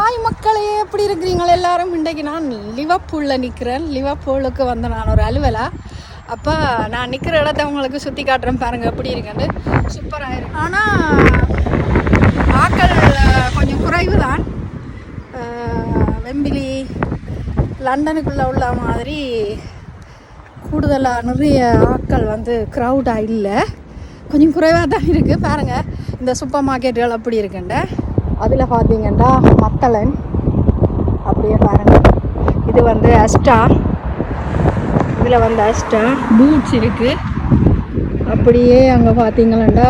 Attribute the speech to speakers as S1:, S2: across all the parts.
S1: ஆய் மக்களே எப்படி இருக்கிறீங்க எல்லாரும்? இன்றைக்கு நான் லிவப்பூலில் நிற்கிறேன் லிவப்பூலுக்கு வந்த நான் ஒரு அலுவலா. அப்போ நான் நிற்கிற இடத்த உங்களுக்கு சுற்றி காட்டுறேன் பாருங்கள் எப்படி இருக்குன்னு. சூப்பராக இருக்கு. ஆனால் ஆக்கள் கொஞ்சம் குறைவு தான் வெம்பிலி லண்டனுக்குள்ளே உள்ள மாதிரி கூடுதலாக நிறைய ஆட்கள் வந்து க்ரௌடாக இல்லை. கொஞ்சம் குறைவாக தான் இருக்குது பாருங்கள் இந்த சூப்பர் மார்க்கெட்டுகள் அப்படி இருக்குண்ட அதில் பார்த்தீங்கன்னா மத்தளன். அப்படியே பாருங்கள் இது வந்து அஸ்டா இதில் வந்து அஸ்டா பூட்ஸ் இருக்குது அப்படியே அங்கே பார்த்தீங்களா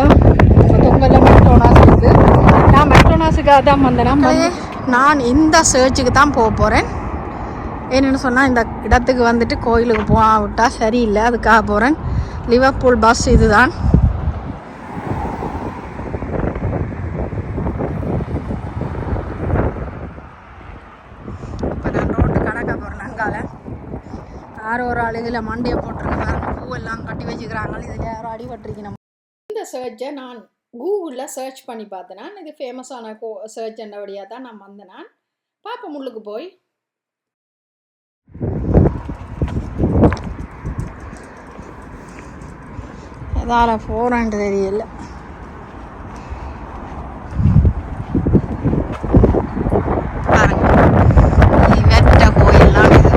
S1: தொங்கல மெக்டோனாஸ் இருக்குது நான் மெக்டோனாஸுக்காக தான் வந்தேன் நான் இந்த சர்ச்சுக்கு தான் போக போகிறேன் என்னென்னு சொன்னால் இந்த இடத்துக்கு வந்துட்டு கோயிலுக்கு போக விட்டால் சரியில்லை. அதுக்காக போகிறேன் லிவர்பூல் பஸ் இதுதான் இப்போ நான் ரோட்டு கடக்க போகிறேன் அங்கால யாரோ ஒரு ஆள் இதில் மண்டையை போட்டிருக்காங்க பூவெல்லாம் கட்டி வச்சுக்கிறாங்க இதில் யாரோ அடிபட்டிருக்கணும் இந்த சர்ச்சை நான் கூகுளில் சர்ச் பண்ணி பார்த்தேன். இது ஃபேமஸான கோ சர்ச் என்னபடியாக தான் நான் வந்தேன் நான். பார்ப்போம் முள்ளுக்கு போய். எதால போகிறேன்ட்டு தெரியல பாருங்க வெட்ட கோயில்லாம் இது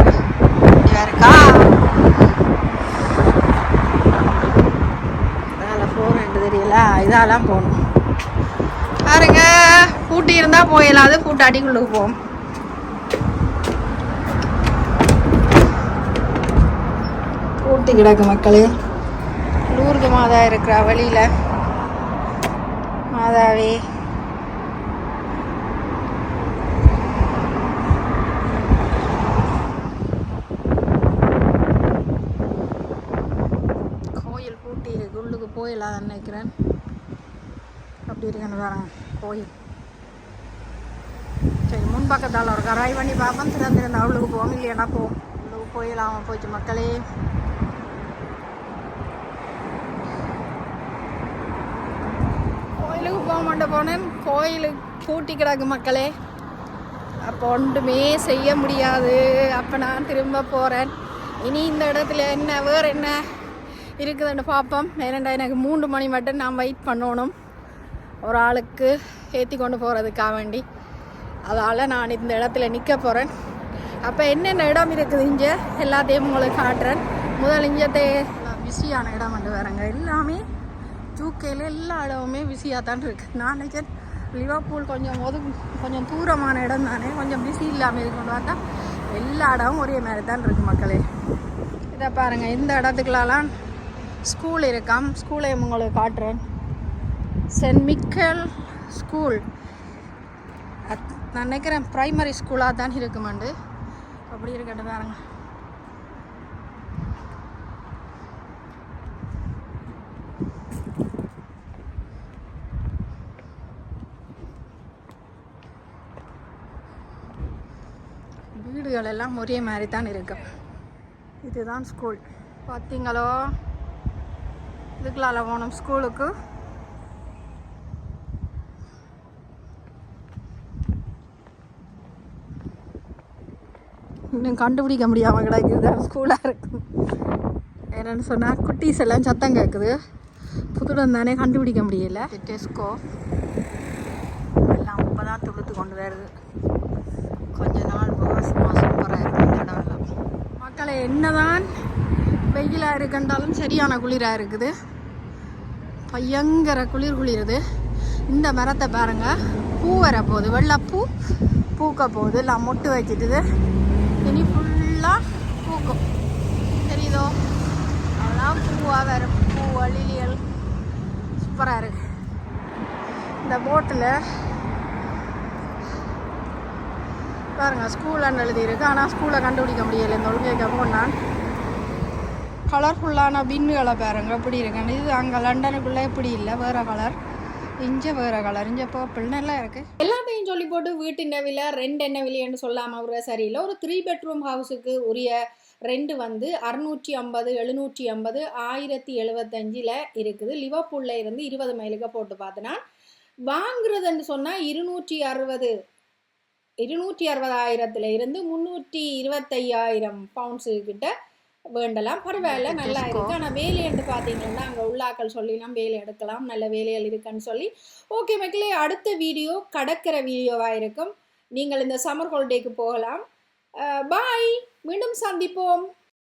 S1: இங்க இருக்கா இதால போகிறேன்ட்டு தெரியல இதாலாம் போகணும். பாருங்க பூட்டி இருந்தால் போயிடலாம் அது பூட்டு அடிக்குள்ளுக்கு போகும் பூட்டி கிடக்கு மக்களே. லூர்து மாதா இருக்கிற வழியில். மாதாவே கோயில் பூட்டி இருக்கு இல்லாத நினைக்கிறேன். அப்படி இருக்குன்னு வரேன் கோயில். சரி முன் பக்கத்தால் ஒரு கரை பண்ணி பார்ப்போம். திறந்திருந்த அவளுக்கு போவோம் இல்லையானா போ கோயில் போயிடலாம் போச்சு மக்களே. கோயிலுக்கு போக மாட்டேன் போனேன். கோயிலுக்கு பூட்டி கிடக்கு மக்களே. அப்போ ஒன்றுமே செய்ய முடியாது. அப்போ நான் திரும்ப போகிறேன் இனி இந்த இடத்துல என்ன வேறு என்ன? இருக்குதுன்னு பார்ப்போம். ஏனண்டா எனக்கு மூன்று மணி மட்டும் நான் வெயிட் பண்ணணும். ஒரு ஆளுக்கு ஏற்றி கொண்டு போகிறதுக்காக வேண்டி. அதால் நான் இந்த இடத்துல நிற்க போகிறேன் அப்போ என்னென்ன இடம் இருக்குது இங்கே? எல்லாத்தையும் உங்களுக்கு காட்டுறேன். முதல் இங்கே பிஸியான இடம் வந்து வரேங்க எல்லாமே ஜூக்கையில் எல்லா இடமுமே பிஸியாக தான் இருக்குது நான் நினைக்கிறேன் லிவாப்பூல் கொஞ்சம் ஒது கொஞ்சம் தூரமான இடம் தானே. கொஞ்சம் பிஸி இல்லாமல் இருக்குன்னு பார்த்தா எல்லா இடமும் ஒரே மாதிரி தான் இருக்குது மக்களே. இதை பாருங்கள் இந்த இடத்துக்குலாம் ஸ்கூல் இருக்காம். ஸ்கூலை உங்களுக்கு காட்டுறேன். Saint Michael school. நான் நினைக்கிறேன் ப்ரைமரி ஸ்கூலாக தான் இருக்குமாண்டு. அப்படி இருக்கட்டும் பாருங்க வீடுகள் எல்லாம் ஒரே மாதிரி தான் இருக்கும் இதுதான் ஸ்கூல். பார்த்தீங்களோ? இதுக்குள்ளால போகணும் ஸ்கூலுக்கு. இன்னும் கண்டுபிடிக்க முடியாமல் கிடக்குது ஸ்கூலாக இருக்கும் என்னென்னு சொன்னால் குட்டீஸ் எல்லாம் சத்தம் கேட்குது புதுடம் தானே கண்டுபிடிக்க முடியல. டெஸ்கோ எல்லாம் இப்போ தான் துளுத்து கொண்டு வருது. கொஞ்ச நாள் இந்த இடம் எல்லாம் மக்களை என்னதான் வெயிலாக இருக்குன்றாலும் சரியான குளிராக இருக்குது. பயங்கர குளிர் குளிருது. இந்த மரத்தை பாருங்கள் பூ வர போகுது வெள்ளைப்பூ பூக்க போகுது. எல்லாம் மொட்டு வச்சுட்டுது. இனி ஃபுல்லாக பூக்கும். தெரியுதோ? அதெல்லாம் பூவாக வேற பூ அழிலியல் சூப்பராக இருக்கு. இந்த போட்டில் பாருங்கள் ஸ்கூலான்னு எழுதியிருக்கு. ஆனால் ஸ்கூலை கண்டுபிடிக்க முடியலை. இந்த ஒழுங்கைக்க நான் கலர்ஃபுல்லான பின்னுகளை பாருங்க. எப்படி இருக்குன்னு. இது அங்கே லண்டனுக்குள்ளே இப்படி இல்லை? வேறு கலர் இஞ்ச வேறு கலர் இஞ்ச பர்பிள் நல்லா இருக்குது எல்லாத்தையும் சொல்லி போட்டு வீட்டு என்ன விலை என்ன விலைன்னு சொல்லாமல் ஒரு சரியில்லை. ஒரு த்ரீ பெட்ரூம் ஹவுஸுக்கு உரிய ரெண்டு வந்து அறுநூற்றி ஐம்பது எழுநூற்றி ஐம்பது ஆயிரத்தி எழுபத்தஞ்சில் இருக்குது. லிவர்பூலில் இருந்து இருபது மைலுக்கு போட்டு பார்த்தனா வாங்குறதுன்னு சொன்னால் இருநூற்றி அறுபது இருநூற்றி அறுபதாயிரத்துல இருந்து முந்நூற்றி இருபத்தையாயிரம் பவுண்ட்ஸு கிட்ட வேண்டலாம். பரவாயில்ல நல்லா இருக்கு. ஆனால் வேலை என்று பார்த்தீங்கன்னா அங்கே உள்ளாக்கள் சொல்லிலாம் வேலை எடுக்கலாம். நல்ல வேலைகள் இருக்குன்னு சொல்லி. ஓகே மக்களே அடுத்த வீடியோ கடற்கரை வீடியோவாக இருக்கும். நீங்கள் இந்த சம்மர் ஹாலிடேக்கு போகலாம். பாய். மீண்டும் சந்திப்போம்.